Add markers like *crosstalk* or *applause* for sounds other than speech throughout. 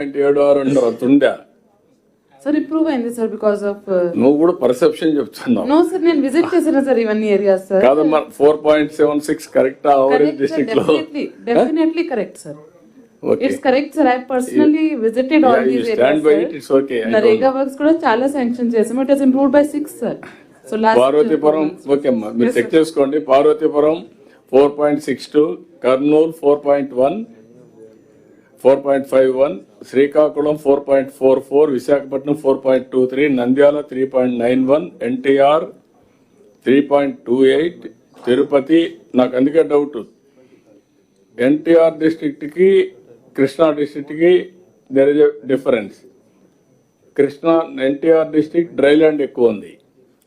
ఏడు ఆరు ఉందా సార్ ఇంప్రూవ్ అయింది సార్ బికాస్ ఆఫ్ నువ్వు కూడా పర్సెప్షన్ చెప్తున్నావు. నో సార్ నేను విజిట్ చేసిన సార్ ఇవన్నీ ఏరియాస్ సార్ కాదమ్మా four point seven six correct డిస్ట్రిక్ట్లో. Definitely correct sir it's correct sir I personally visited all these areas NREGA works కూడా చాలా శాంక్షన్ చేసాము it has improved by six sir so Parvathipuram okay అమ్మా మీరు check చేసుకోండి. Parvathipuram four point six two Kurnool four point one four point five one Srikakulam four point four four Visakhapatnam four point two three Nandyal three point nine one NTR three point two eight Tirupati. నాకు అందుకే doubt. NTR డిస్ట్రిక్ట్కి Krishna డిస్ట్రిక్ట్కి there is a difference Krishna NTR district dry land ఎక్కువ ఉంది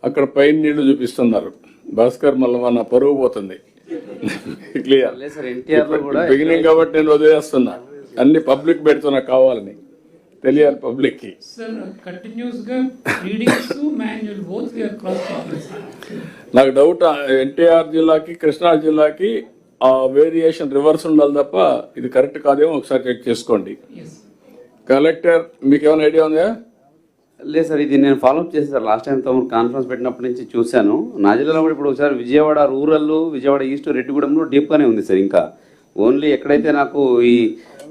అక్కడ పైన నీళ్ళు చూపిస్తున్నారు. భాస్కర్ మళ్ళీ మన పరువు పోతుంది. *laughs* క్లియర్ బిగినింగ్ కాబట్టి నేను వదిలేస్తున్నా. అన్ని పబ్లిక్ పెడుతున్నా కావాలని తెలియాలి పబ్లిక్కి సార్ కంటిన్యూస్గా readings manual both we are cross నాకు డౌట్ ఎన్టీఆర్ జిల్లాకి కృష్ణా జిల్లాకి ఆ వేరియేషన్ రివర్స్ ఉండాలి తప్ప ఇది కరెక్ట్ కాదేమో ఒకసారి చెక్ చేసుకోండి. కలెక్టర్ మీకు ఏమైనా ఐడియా ఉందా? లేదు సార్ ఇది నేను ఫాలోఅప్ చేశాను సార్ లాస్ట్ టైం తమరు కాన్ఫరెన్స్ పెట్టినప్పటి నుంచి చూశాను. నా జిల్లాలో కూడా ఇప్పుడు ఒకసారి విజయవాడ రూరల్ విజయవాడ ఈస్ట్ రెడ్డిగూడెంలో డీప్గానే ఉంది సార్ ఇంకా. ఓన్లీ ఎక్కడైతే నాకు ఈ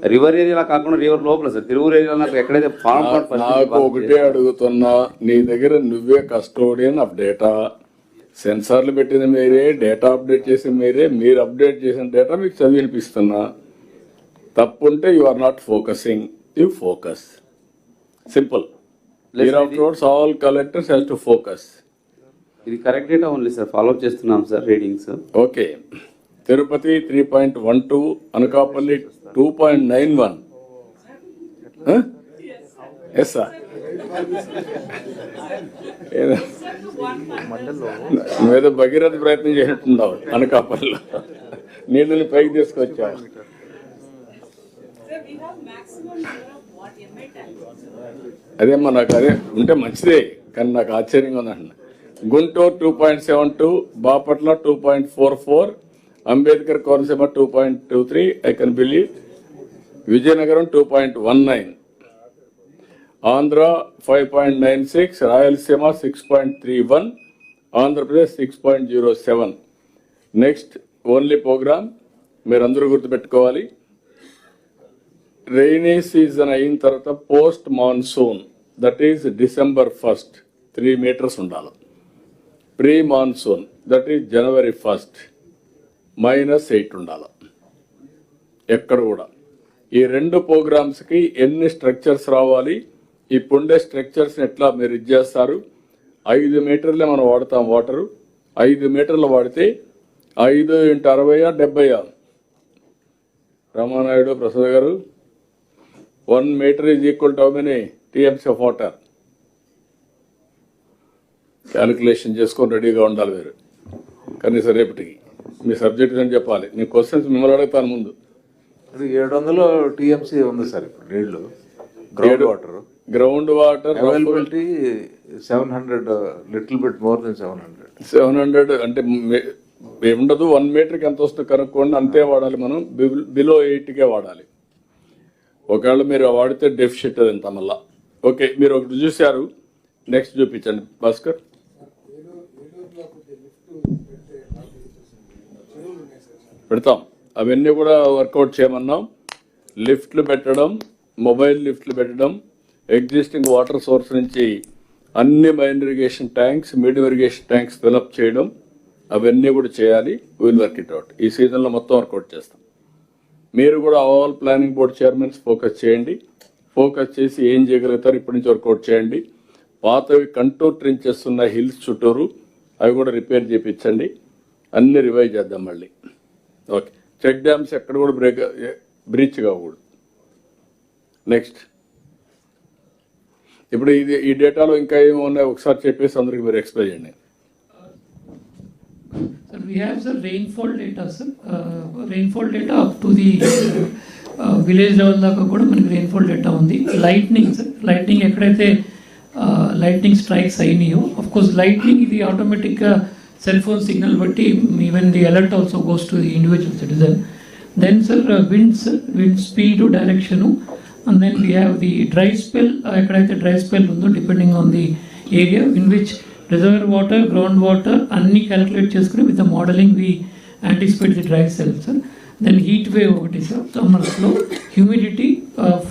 రివర్ ఏరియా కాకుండా రివర్ లోపల సార్ తిరువురు ఏరియా నాకు ఎక్కడైతే ఫార్మ్ నాకు ఒకటే అడుగుతున్నా నీ దగ్గర నువ్వే కస్టోడియన్ ఆఫ్ డేటా సెన్సార్లు పెట్టింది మీరే డేటా అప్డేట్ చేసింది మీరే మీరు అప్డేట్ చేసిన డేటా మీకు చదివి వినిపిస్తున్నా. తప్పుంటే you are not focusing you focus simple all collectors has to focus ఇది correct data only sir follow up చేస్తున్నాం sir readings okay Tirupati three point one two Anakapalli two point nine one. Yes sir నువ్వేదో భగీరథ ప్రయత్నం చేసినట్టున్నావు అనకాపల్లిలో. నీళ్ళని పైకి తీసుకొచ్చావు అదేమ్మా నాకు అదే ఉంటే మంచిదే కానీ నాకు ఆశ్చర్యంగా ఉందంటున్నా Guntur two point seven two Bapatla two point four four Ambedkar Konaseema two point two three I can believe Vizianagaram two point one nine Andhra five point nine six Rayalaseema six point three one Andhra Pradesh six point zero seven next only program మీరందరూ గుర్తుపెట్టుకోవాలి. Rainy season అయిన తర్వాత post monsoon that is December first three meters ఉండాలి. Pre monsoon that is January first minus eight ఉండాలి. ఎక్కడ కూడా. ఈ రెండు ప్రోగ్రామ్స్కి ఎన్ని స్ట్రక్చర్స్ రావాలి? ఇప్పుండే స్ట్రక్చర్స్ని ఎట్లా మీరు ఇది చేస్తారు? ఐదు మీటర్లే మనం వాడతాం వాటరు ఐదు మీటర్లు వాడితే ఐదు ఇంటూ అరవయా డెబ్బయా రామానాయుడు ప్రసాద్ గారు one meter is equal to how many TMC of water calculation చేసుకొని రెడీగా ఉండాలి మీరు. కనీసం రేపటికి. మీ సబ్జెక్ట్ అని చెప్పాలి. నేను క్వశ్చన్స్ మిమ్మల్ని అడుగుతాను ముందు. ఇప్పుడు ఏడు వందలు టీఎంసీ ఉంది సార్ ఇప్పుడు నీళ్ళు. Ground water ground water availability seven hundred little bit more than seven hundred seven hundred అంటే ఉండదు వన్ మీటర్కి ఎంత వస్తుంది కనుక్కోండి అంతే వాడాలి మనం. బిలో ఎయిట్కే వాడాలి. ఒకవేళ మీరు వాడితే డెఫిషిట్ అది ఎంత మళ్ళా. ఓకే మీరు ఒకటి చూశారు. నెక్స్ట్ చూపించండి. భాస్కర్ పెడతాం. అవన్నీ కూడా వర్కౌట్ చేయమన్నాం. లిఫ్ట్లు పెట్టడం మొబైల్ లిఫ్ట్లు పెట్టడం ఎగ్జిస్టింగ్ వాటర్ సోర్స్ నుంచి అన్ని main irrigation tanks medium irrigation tanks fill up చేయడం అవన్నీ కూడా చేయాలి. విల్ వర్క్ ఇట్ అవుట్ ఈ సీజన్లో మొత్తం వర్కౌట్ చేస్తాం. మీరు కూడా all planning board chairmans focus చేయండి. ఫోకస్ చేసి ఏం చేయగలుగుతారు ఇప్పటి నుంచి వర్కౌట్ చేయండి. పాతవి కంటూర్ ట్రించెస్ ఉన్న హిల్స్ చుట్టూరు అవి కూడా రిపేర్ చేయించండి. అన్ని రివైవ్ చేద్దాం మళ్ళీ. ఓకే. చెక్ డ్యామ్స్ ఎక్కడ కూడా బ్రేక్ బ్రీచ్ కాకూడదు. నెక్స్ట్ ఇప్పుడు ఇది ఈ డేటాలో ఇంకా ఏమి ఉన్నాయి ఒకసారి చెప్పేసి అందరికి మీరు ఎక్స్ప్లెయిన్ చేయండి. Sir, we have the rainfall data, sir. Uh, rainfall data up to the uh, దాకా కూడా మనకి రెయిన్ఫాల్ డేటా ఉంది. లైట్నింగ్ సార్ లైట్నింగ్ ఎక్కడైతే uh, లైట్నింగ్ స్ట్రైక్స్ అయినాయో అఫ్ కోర్స్ లైట్నింగ్ ఇది ఆటోమేటిక్గా సెల్ ఫోన్ సిగ్నల్ బట్టి even the alert also goes to the individual citizen then sir winds wind speed direction and then we have the dry spell uh, ఎక్కడైతే dry spell ఉందో depending on the area in which reservoir water ground water అన్ని calculate చేసుకుని with the modelling we anticipate the dry spell sir then heat wave ఒకటి sir సమ్మర్స్లో humidity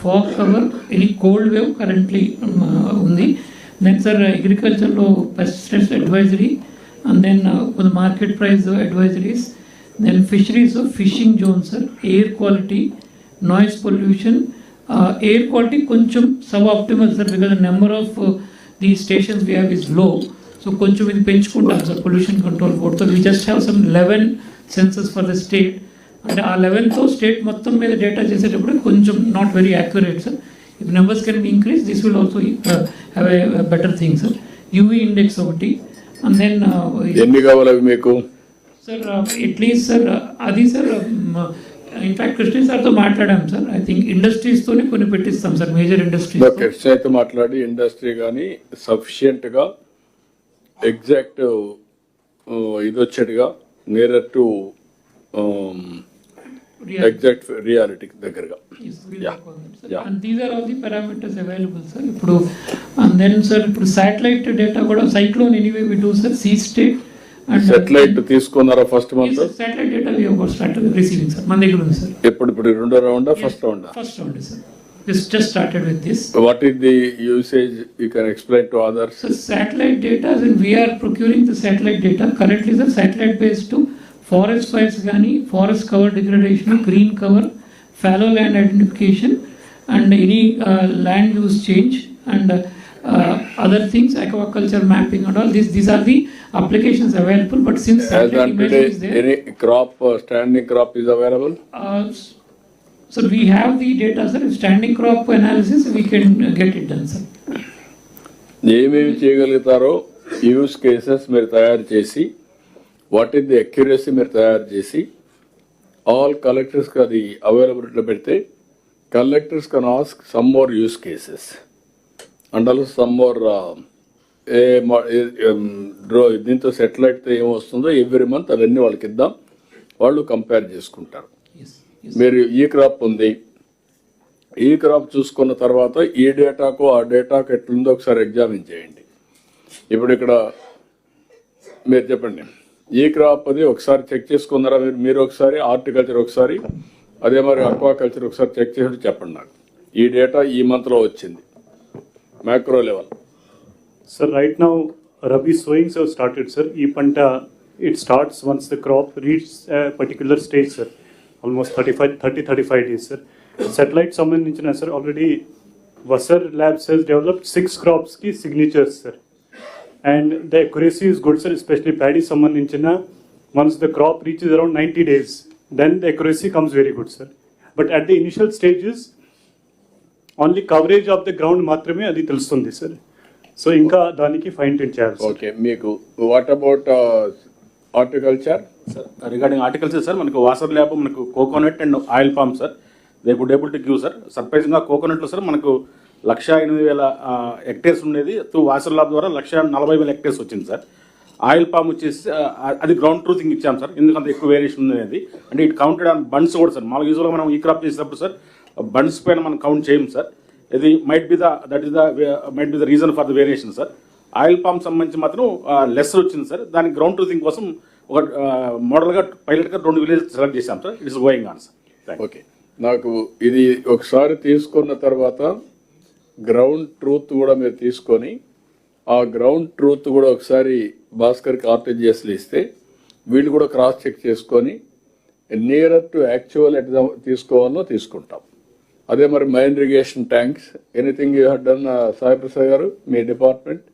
fog cover any cold wave currently ఉంది. Then sir అగ్రికల్చర్లో pesticides advisory and then market price advisories then fisheries fishing zone sir air quality noise pollution air quality కొంచెం sub optimal sir because number of the stations we have is low so కొంచెం ఇది పెంచుకుంటాం sir pollution control బోర్డ్తో we just have some eleven sensors for the state అంటే ఆ లెవెన్తో స్టేట్ మొత్తం మీద డేటా చేసేటప్పుడు కొంచెం not very accurate sir if numbers can increase this will also have a better thing sir UV index ఒకటి and then ఎన్ని కావాలి అవి మీకు? సార్ అట్లీస్ట్ సార్ అది సార్ ఇన్ఫాక్ట్ కృష్ణ సార్తో మాట్లాడాం సార్ ఐ థింక్ ఇండస్ట్రీస్తోనే కొన్ని పెట్టిస్తాం సార్ మేజర్ ఇండస్ట్రీస్ కిడ్స్ అయితే మాట్లాడి ఇండస్ట్రీ కానీ సఫిషియెంట్గా ఎగ్జాక్ట్ ఇది వచ్చేట్టుగా నియర్ టు ఎగ్జాక్ట్ రియాలిటీ దగ్గరగా. Yeah. Yeah. And these are all the parameters available sir ఇప్పుడు అండ్ దెన్ సార్ ఇప్పుడు శాటిలైట్ డేటా కూడా cyclone anyway we do sir sea state and satellite తీసుకున్నారా first month satellite data we have start receiving sir మన దగ్గర ఉంది sir ఎప్పుడు ఇప్పుడు రెండో రౌండా first రౌండా first round sir this just started with this what is the usage you can explain to others So satellite data, and we are procuring the satellite data. Currently, the satellite based to forest cover degradation, green cover, fallow land identification, and any uh, land use change and uh, uh, other things, aquaculture mapping and all. These these are the applications available. But since As on today, is there, any crop, uh, standing crop is available? uh, so we have the data, sir. Standing crop analysis, we can uh, get it done, sir. ఏమేమి చేయగలుగుతారో use cases మీరు తయారు చేసి what is the accuracy మీరు తయారు చేసి all కలెక్టర్స్కి అది అవైలబిలిటీలో పెడితే collectors can ask some more use cases and also some more a draw దీంతో సెటిలైట్తో ఏమొస్తుందో ఎవ్రీ మంత్ అవన్నీ వాళ్ళకి ఇద్దాం. వాళ్ళు కంపేర్ చేసుకుంటారు. మీరు ఈ క్రాప్ ఉంది. ఈ క్రాప్ చూసుకున్న తర్వాత ఈ డేటాకు ఆ డేటాకు ఎట్లుందో ఒకసారి ఎగ్జామిన్ చేయండి. ఇప్పుడు ఇక్కడ మీరు చెప్పండి. ఈ క్రాప్ అది ఒకసారి చెక్ చేసుకున్నారా? మీరు మీరు ఒకసారి హార్టికల్చర్ ఒకసారి అదే మరి అక్వాకల్చర్ ఒకసారి చెక్ చేసి చెప్పండి నాకు. ఈ డేటా ఈ మంత్లో వచ్చింది. Macro level. Sir right now rabi sowing sir started sir. ఈ పంట it starts once the crop reach particular stage sir. Almost thirty five thirty thirty five days sir. Satellite సంబంధించిన sir already Vassar labs has developed six క్రాప్స్కి signatures sir. And the accuracy is good, sir, especially paddy సంబంధించిన once the crop reaches around 90 days, then the accuracy comes very good, sir. But at the initial stages, only coverage of the ground మాత్రమే అది తెలుస్తుంది sir so ఇంకా దానికి fine tune చేయాలి sir okay మీకు what about horticulture sir regarding articles sir మనకు Wasar lab మనకు coconut and oil palm sir they could able to give sir సర్ప్రైజింగ్గా కోకోనట్లో సార్ మనకు లక్ష ఎనిమిది వేల హెక్టేర్స్ ఉండేది. త్రూ వాసర్ లాబ్ ద్వారా లక్ష నలభై వేల హెక్టేర్స్ వచ్చింది సార్. ఆయిల్ పామ్ వచ్చేసి అది గ్రౌండ్ ట్రూతింగ్ ఇచ్చాం సార్. ఎందుకంత ఎక్కువ వేరియేషన్ ఉంది అనేది అంటే ఇట్ కౌంటెడ్ ఆన్ బండ్స్ కూడా సార్. మామూలుగా యూజువల్గా మనం ఈ క్రాప్ చేసినప్పుడు సార్ బండ్స్ పైన మనం కౌంట్ చేయం సార్. ఇది might be the that is the might be the reason for the variation sir. Oil palm సంబంధించి మాత్రం లెస్ వచ్చింది సార్. దానికి గ్రౌండ్ ట్రూతింగ్ కోసం ఒక మోడల్గా పైలట్గా రెండు విలేజ్ సెలెక్ట్ చేశాం sir. It's going on sir okay నాకు ఇది ఒకసారి తీసుకున్న తర్వాత గ్రౌండ్ ట్రూత్ కూడా మీరు తీసుకొని ఆ గ్రౌండ్ ట్రూత్ కూడా ఒకసారి భాస్కర్కి ఆర్టీజీఎస్లు ఇస్తే వీళ్ళు కూడా క్రాస్ చెక్ చేసుకొని నియరర్ టు యాక్చువల్ ఎట్ తీసుకోవాలో తీసుకుంటాం. అదే మరి minor irrigation tanks anything you had done Sai Prasad garu me department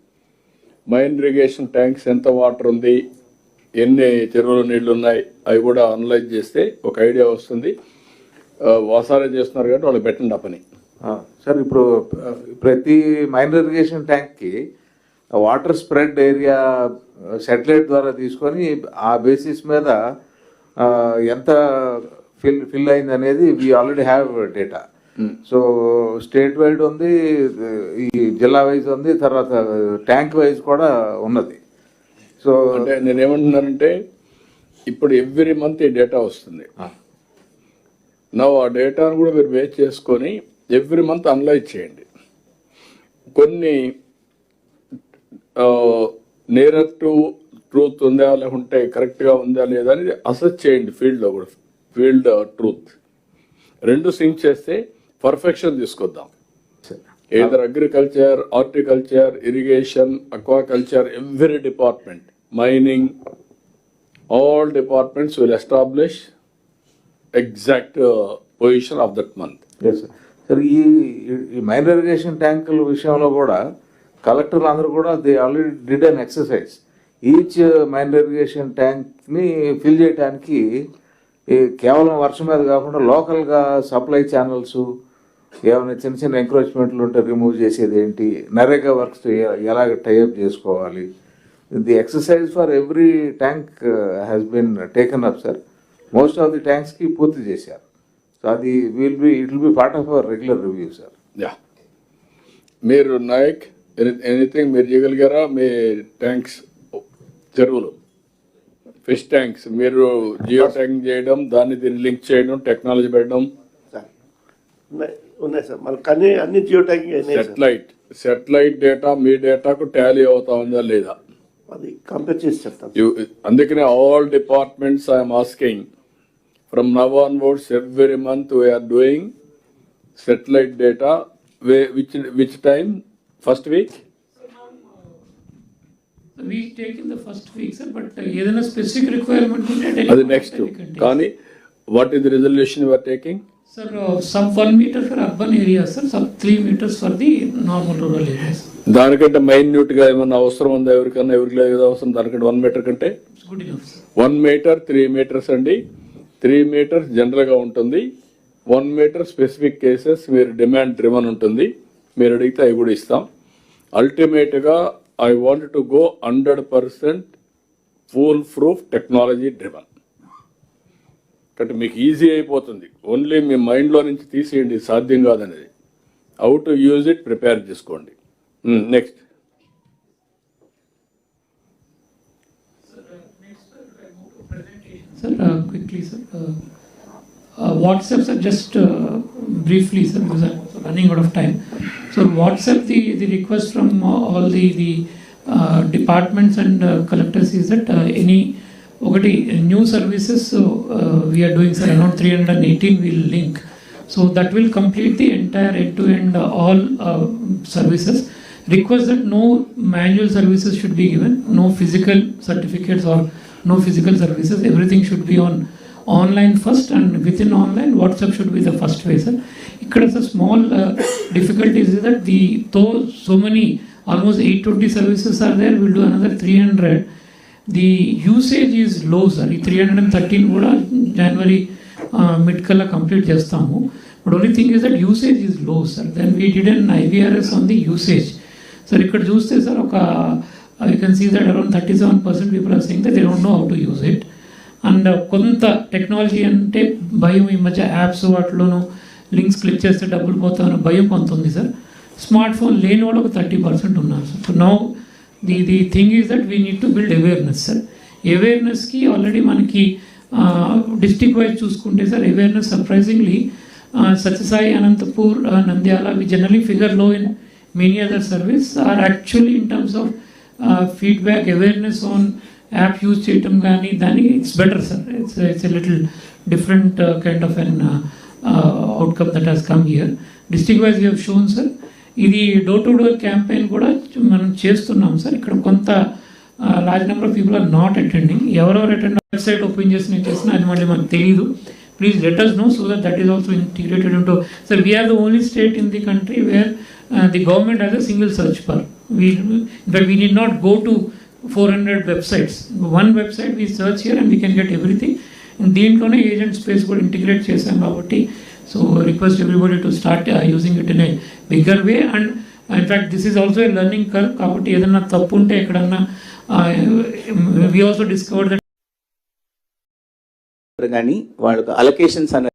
minor irrigation tanks ఎంత వాటర్ ఉంది ఎన్ని చెరువులు నీళ్ళు ఉన్నాయి అవి కూడా అనలైజ్ చేస్తే ఒక ఐడియా వస్తుంది. Uh, వాసారే చేస్తున్నారు కాబట్టి వాళ్ళు పెట్టండి ఆ పని. సార్ ఇప్పుడు ప్రతి మైనర్ ఇరిగేషన్ ట్యాంక్కి వాటర్ స్ప్రెడ్ ఏరియా సెటిలైట్ ద్వారా తీసుకొని ఆ బేసిస్ మీద ఎంత ఫిల్ ఫిల్ అయింది అనేది we already have data so state wide ఉంది ఈ జిల్లా వైజ్ ఉంది తర్వాత ట్యాంక్ వైజ్ కూడా ఉన్నది. సో అంటే నేను ఏమంటున్నానంటే ఇప్పుడు ఎవ్రీ మంత్ ఈ డేటా వస్తుంది. నా ఆ డేటాను కూడా మీరు బేస్ చేసుకొని ఎవ్రీ మంత్ అనలైజ్ చేయండి. కొన్ని నేరర్ టు ట్రూత్ ఉందా లేకుంటే కరెక్ట్గా ఉందా లేదా అనేది అసెస్ చేయండి ఫీల్డ్లో కూడా ఫీల్డ్ ట్రూత్. రెండు సింక్ చేస్తే పర్ఫెక్షన్ తీసుకొద్దాం. Either agriculture horticulture irrigation aquaculture every department mining all departments will establish exact position of that month. సరే ఈ ఈ మైనర్ ఇరిగేషన్ ట్యాంకుల విషయంలో కూడా కలెక్టర్లు అందరూ కూడా they already did an exercise. Each minor irrigation ట్యాంక్ని fill చేయడానికి కేవలం వర్షం మీద కాకుండా లోకల్గా సప్లై ఛానల్స్ ఏమైనా చిన్న చిన్న ఎంక్రోచ్మెంట్లు ఉంటే రిమూవ్ చేసేది ఏంటి నరేగా వర్క్స్ ఎలాగ టైఅప్ చేసుకోవాలి. The exercise for every tank has been taken up sir most of the ట్యాంక్స్కి పూర్తి చేశారు. అది will be it will be part of our regular review sir yeah మీరు నాయక్ ఎనీథింగ్ మీరు చేయగలిగారా? మీ ట్యాంక్స్ చెరువులు. Fish tanks. మీరు జియో ట్యాంక్ చేయడం దాన్ని దీన్ని లింక్ చేయడం టెక్నాలజీ పెట్టడం. ఉన్నాయి సార్ మనకు అన్ని అన్ని జియో సెటిలైట్ సెటిలైట్ డేటా మీ డేటాకు టాలీ అవుతా ఉందా లేదా? అది కంపేర్ చేసి చెప్తాను అందుకనే all departments I'm asking from now onwards every month we're doing satellite data which which time first week we take in the first week sir but ఏదైనా స్పెసిఫిక్ రిక్వైర్మెంట్ ఉంటే అది నెక్స్ట్ కానీ what the resolution your taking sir some one meter for urban area sir some three meters for the normal rural areas దానికంటే మైన్యూట్గా ఏమన్నా అవసరం ఉందా ఎవరికన్నా? ఎవరికి లేదు అవసరం? దానికంటే వన్ మీటర్ కంటే? Good one meter three meters అండి. త్రీ మీటర్స్ జనరల్గా ఉంటుంది. వన్ మీటర్ స్పెసిఫిక్ కేసెస్ మీరు డిమాండ్ డ్రివన్ ఉంటుంది. మీరు అడిగితే అవి కూడా ఇస్తాం. అల్టిమేట్గా I want to go hundred percent full proof technology driven కాబట్టి మీకు ఈజీ అయిపోతుంది. ఓన్లీ మీ మైండ్లో నుంచి తీసేయండి. సాధ్యం కాదనేది. How to use it prepare చేసుకోండి. Hmm, next Sir, uh, quickly, sir. Uh, uh, WhatsApp, sir, just uh, briefly, sir, because I'm running out of time. So WhatsApp, the, the request from uh, all the, the uh, departments and uh, collectors is that uh, any okay, new services so, uh, we are doing, sir, around 318 will link. So that will complete the entire end-to-end uh, all uh, services. Request that no manual services should be given, no physical certificates or no physical services. Everything should be on online first, and within online, WhatsApp should be the first way. Sir, Ikkada a small uh, difficulties is that the though so many almost 820 services are there, we'll do another 300. The usage is low, sir. ఈ 313 కూడా జనవరి mid కల్లా complete చేస్తాము but only thing is that usage ఈజ్లో sir then we did an IVRS on the usage sir ఇక్కడ చూస్తే sir ఒక you can see that around thirty seven percent are saying that they don't know how to use it. And uh, కొంత technology అంటే భయం ఈ మధ్య apps వాటిలోనూ links click చేస్తే డబ్బులు పోతామని భయం కొంత ఉంది సార్ స్మార్ట్ ఫోన్ లేని వాళ్ళు ఒక థర్టీ పర్సెంట్ ఉన్నారు sir so now the the thing is that we need to build awareness sir అవేర్నెస్కి already మనకి డిస్టిక్ వైజ్ చూసుకుంటే sir awareness surprisingly Satyasai Anantapur Nandyal we generally ఫిగర్లో in many other service are actually in terms of feedback awareness own app use చేయటం కానీ దాని it's better sir it's it's a little different kind of an outcome that has come here district wise we shown sir ఇది door to door campaign కూడా మనం చేస్తున్నాం sir ఇక్కడ కొంత large number of people are not attending ఎవరెవరు attend website open చేసి నేను చేసిన అది మళ్ళీ మనకు తెలియదు please let us know so that that is also integrated into. Sir we're the only state in the country where the government has a single search single we in fact we need not go to 400 websites. One website we search here and we can get everything. దీంట్లోనే agent space కూడా integrate చేశాం కాబట్టి so request everybody to start using it in a bigger way and in fact this is also a learning curve కాబట్టి ఏదన్నా తప్పు ఉంటే ఎక్కడన్నా we also discover that కానీ వాళ్ళకి అలొకేషన్స్ అనే